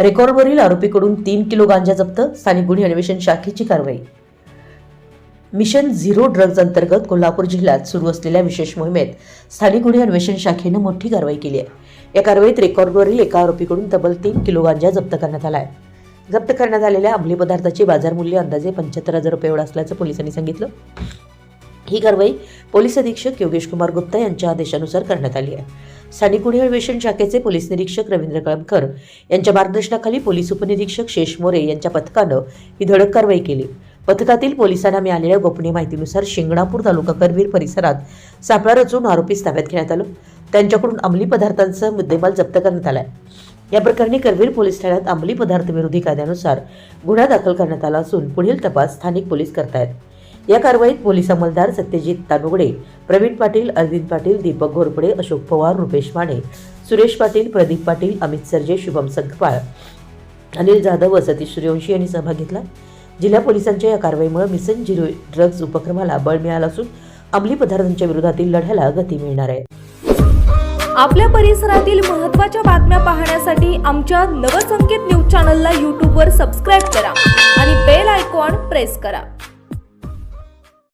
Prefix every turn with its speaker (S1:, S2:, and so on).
S1: रेकॉर्डवरील आरोपीकडून तीन किलो गांजा जप्त स्थानिक गुन्हे अन्वेषण शाखेची कारवाई. मिशन झिरो ड्रग्ज अंतर्गत कोल्हापूर जिल्ह्यात सुरू असलेल्या विशेष मोहिमेत स्थानिक गुन्हे अन्वेषण शाखेनं मोठी कारवाई केली आहे. या कारवाईत रेकॉर्डवरील एका आरोपीकडून तब्बल तीन किलो गांजा जप्त करण्यात आला आहे. जप्त करण्यात आलेल्या अंमली पदार्थाचे बाजार मूल्य अंदाजे पंच्याहत्तर हजार रुपये एवढं असल्याचं पोलिसांनी सांगितलं. ही कारवाई पोलीस अधीक्षक योगेश कुमार गुप्ता यांच्या आदेशानुसार करण्यात आली आहे. स्थानिक गुन्हे अन्वेषण शाखेचे पोलीस निरीक्षक रवींद्र कळमकर यांच्या मार्गदर्शनाखाली पोलीस उपनिरीक्षक शेष मोरे यांच्या पथकानं ही धडक कारवाई केली. पथकातील पोलिसांना मिळालेल्या गोपनीय माहितीनुसार शिंगणापूर तालुका करवीर परिसरात सापळा रचून आरोपीस ताब्यात घेण्यात आलं. त्यांच्याकडून अंमली पदार्थांसह मुद्देमाल जप्त करण्यात आलाय. या प्रकरणी करवीर पोलीस ठाण्यात अंमली पदार्थ विरोधी कायद्यानुसार गुन्हा दाखल करण्यात आला असून पुढील तपास स्थानिक पोलीस करतायत. या कारवाईत पोलीस अंमलदार सत्यजित तानुगडे प्रवीण पाटील अरविंद पाटील दीपक घोरपडे अशोक पवार रुपेश माने सुरेश पाटील प्रदीप पाटील अमित सरजे शुभम संतपाळ अनिल जाधव व सतीश सूर्यवंशी यांनी सहभाग घेतला. जिल्हा पोलिसांच्या या कारवाईमुळे मिसन झिरो ड्रग्ज उपक्रमाला बळ मिळालं असून अंमली पदार्थांच्या विरोधातील लढ्याला गती मिळणार आहे.
S2: आपल्या परिसरातील महत्त्वाच्या बातम्या पाहण्यासाठी आमच्या नवसंकेत न्यूज चॅनलला यूट्यूबवर सबस्क्राईब करा आणि बेल आयकॉन प्रेस करा.